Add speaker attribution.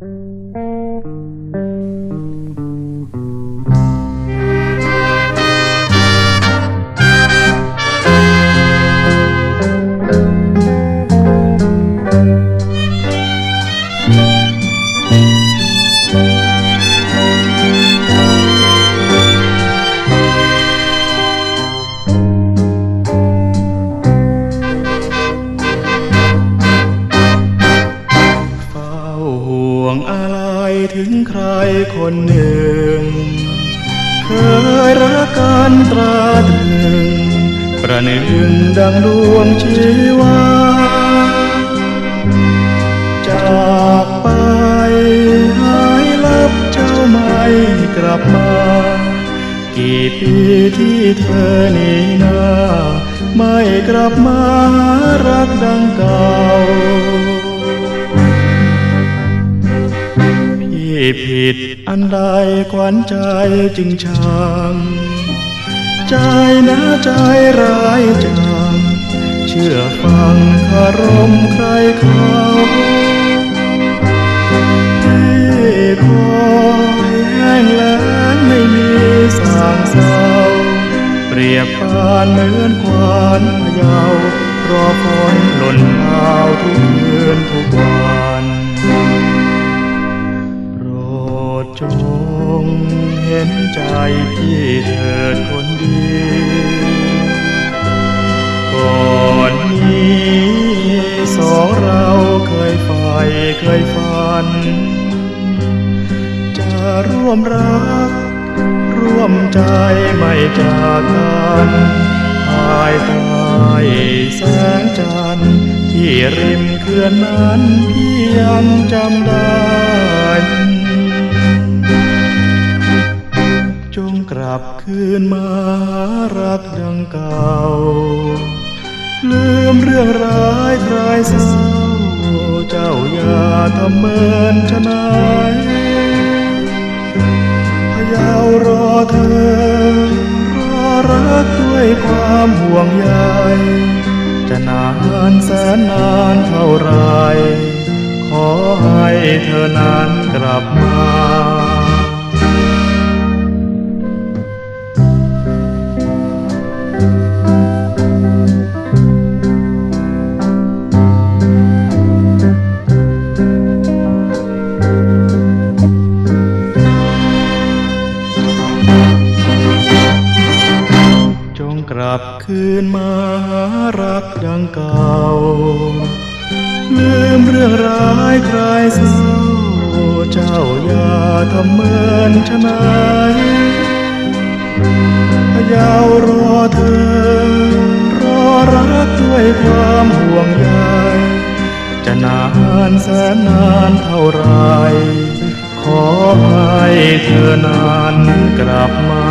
Speaker 1: เคนหนึ่ง เคยรักกันตราตรึง ประหนึ่งดังดวงชีวา จากไปหายลับเจ้าไม่กลับมา กี่ปีที่เธอหนีหน้า ไม่กลับมารักดังเก่า ผิดอันใดขวัญใจจึงชังใจนะใจร้ายจังเชื่อฟังคารมใครเขาพี่คอยแห้งแล้งไม่มีสางเศร้าเปรียบปานเหมือนควานพะเยารอฝนหล่นพราทุก จงเห็นใจพี่เถิดคนดี ก่อนนี้สองเราเคยใฝ่เคยฝัน จะร่วมรัก ร่วมใจไม่จากกันภายใต้แสงจันทร์ที่ริมเขื่อนนั้นพี่ยังจำได้ คืนมารักดังเก่า ลืมเรื่องร้ายคลายเศร้า เจ้าอย่าทำเมินชะนายพยาวรอเธอ รอรักด้วยความห่วงใยจะนานแสนนานเท่าไร ขอให้เธอนั้นกลับมา จงกลับคืนมารักดังเก่า ลืมเรื่องร้ายคลายเศร้า เจ้าอย่าทำเหมือนชะนายพะเยาวรอเธอ รอรักด้วยความห่วงใยจะนานแสนนานเท่าไร กลับมา